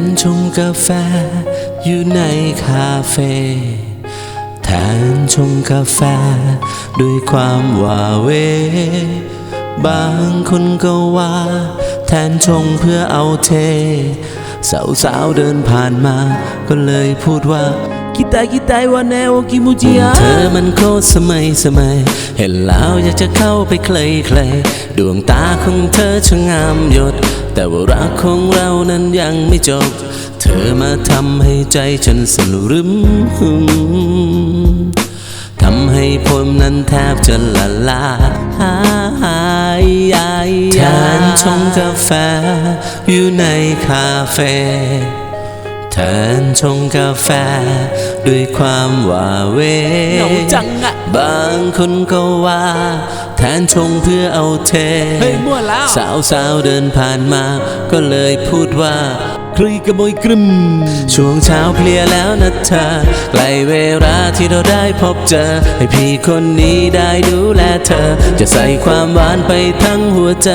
นชงกาแฟ อยู่ในคาเฟ่แทนชงกาแฟ ด้วยความว่าเว บางคนก็ว่า แทนชงเพื่อเอาเท สาวๆเดินผ่านมา ก็เลยพูดว่า คิดายคิดายว่าแนวกิมูจิอาเธอมันโคตรสมัยสมัย เห็นแล้วอยากจะเข้าไปใคลใคลดวงตาของเธอช่างงามหยด แต่ว่ารักของเรานั้นยังไม่จบ เธอมาทำให้ใจฉันสลรึมหึมทำให้ผมนั้นแทบจะละลายแทนชงกาแฟอยู่ในคาเฟ่ แทนชงกาแฟ ด้วยความว่าเวเหงาจังอะบางคนก็ว่า แทนชงเพื่อเอาเท เฮ้ยมั่วแล้ว สาวสาวๆเดินผ่านมา ก็เลยพูดว่าคลีกระโมยกรึม ช่วงเช้าเพลียแล้วนะเธอใกล้เวลาที่เราได้พบเจอ ให้พี่คนนี้ได้ดูแลเธอ จะใส่ความหวานไปทั้งหัวใจ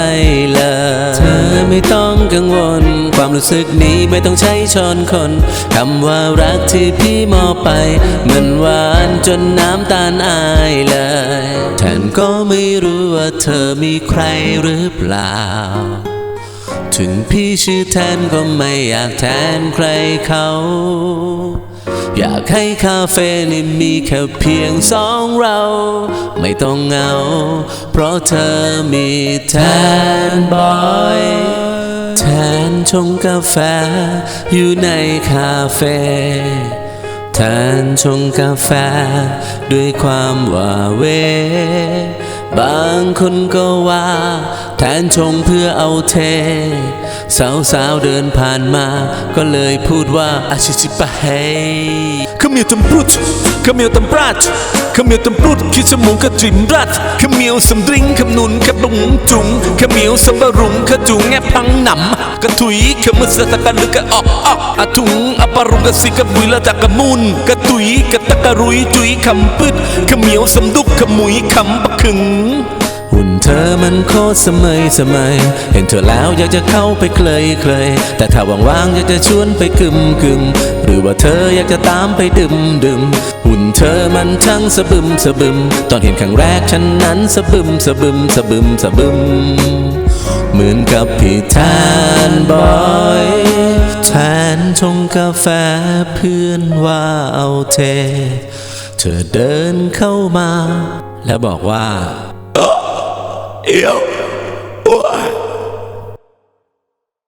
เลย เธอไม่ต้องกังวล ความรู้สึกนี้ไม่ต้องใช้ช้อนคนคำว่ารักที่พี่มอบไป มันหวานจนน้ำตาลอายเลยแทนก็ไม่รู้ว่าเธอมีใครหรือเปล่า ถึงพี่ชื่อแทนก็ไม่อยากแทนใครเขาอยากให้คาเฟ่นี่มีแค่เพียงสองเรา ไม่ต้องเหงา เพราะเธอมีแทนบอย ชงกาแฟ อยู่ในคาเฟ่แทนชงกาแฟ ด้วยความว่าเว บางคนก็ว่า แทนชงเพื่อเอาเท สาวสาวๆเดินผ่านมา ก็เลยพูดว่าอาชิชิปะเฮ Kamiel temprut, kamiel temprat Kamiel temprut คิดสมองกระจิมรัดขมิวสำดริงคำนุนกระบุงจุงขมิวสำบรุงขจุงแงพังหนำกระถุยขมือสะตะกันลึกกะออกออกอาถุงอปรุงกะสิกะบุยละตะกะมุนกระตุยกะตะกะรุยจุยคำปึดขมิวสำดุกขมุยคำปะขึง ธอมันโคตรสมัยสมัย เห็นเธอแล้วอยากจะเข้าไปเคลยเคลยแต่ถ้าว่างๆอยากจะชวนไปกึมกึมหรือว่าเธออยากจะตามไปดื่มดื่มหุ่นเธอมันช่างสะบึมสะบึม ตอนเห็นครั้งแรกฉันนั้นสะบึมสะบึมสะบึมสะบึม เหมือนกับพี่แทนบอยแทนชงกาแฟเพื่อนว่าเอาเท เธอเดินเข้ามา แล้วบอกว่า Yeah.